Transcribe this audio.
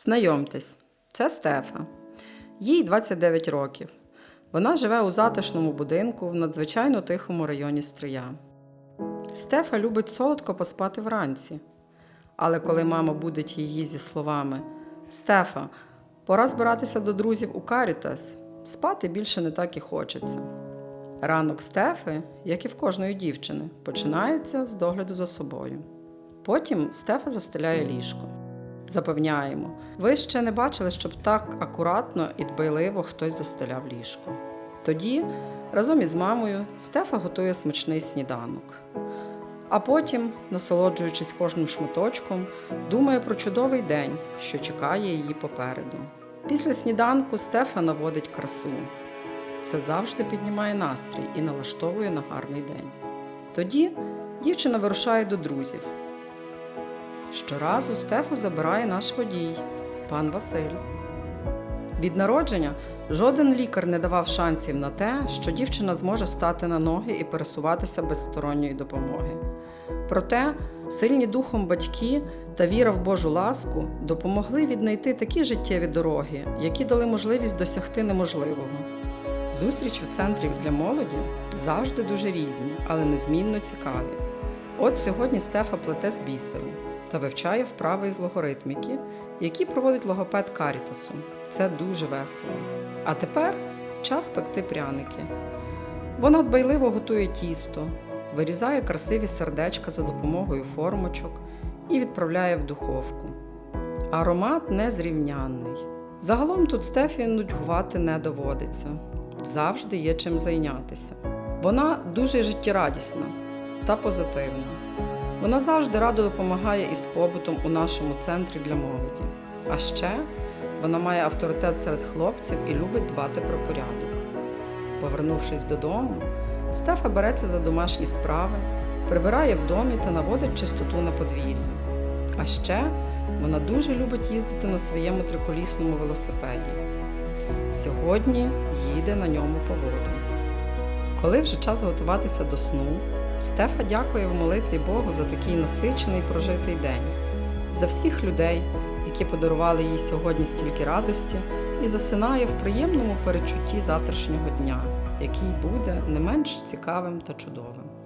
Знайомтесь, це Стефа. Їй 29 років. Вона живе у затишному будинку в надзвичайно тихому районі Стрия. Стефа любить солодко поспати вранці. Але коли мама будить її зі словами Стефа, пора збиратися до друзів у Карітас, спати більше не так і хочеться. Ранок Стефи, як і в кожної дівчини, починається з догляду за собою. Потім Стефа застеляє ліжко. Запевняємо, ви ще не бачили, щоб так акуратно і дбайливо хтось застеляв ліжко. Тоді, разом із мамою, Стефа готує смачний сніданок. А потім, насолоджуючись кожним шматочком, думає про чудовий день, що чекає її попереду. Після сніданку Стефа наводить красу. Це завжди піднімає настрій і налаштовує на гарний день. Тоді дівчина вирушає до друзів. Щоразу Стефу забирає наш водій, пан Василь. Від народження жоден лікар не давав шансів на те, що дівчина зможе стати на ноги і пересуватися без сторонньої допомоги. Проте сильні духом батьки та віра в Божу ласку допомогли віднайти такі життєві дороги, які дали можливість досягти неможливого. Зустріч в центрі для молоді завжди дуже різні, але незмінно цікаві. От сьогодні Стефа плете з бісеру та вивчає вправи із логоритміки, які проводить логопед Карітасу. Це дуже весело. А тепер час пекти пряники. Вона дбайливо готує тісто, вирізає красиві сердечка за допомогою формочок і відправляє в духовку. Аромат незрівнянний. Загалом тут Стефі нудьгувати не доводиться. Завжди є чим зайнятися. Вона дуже життєрадісна та позитивна. Вона завжди радо допомагає із побутом у нашому центрі для молоді. А ще вона має авторитет серед хлопців і любить дбати про порядок. Повернувшись додому, Стефа береться за домашні справи, прибирає в домі та наводить чистоту на подвір'ї. А ще вона дуже любить їздити на своєму триколісному велосипеді. Сьогодні їде на ньому по воду. Коли вже час готуватися до сну, Стефа дякує в молитві Богу за такий насичений прожитий день, за всіх людей, які подарували їй сьогодні стільки радості, і засинає в приємному перечутті завтрашнього дня, який буде не менш цікавим та чудовим.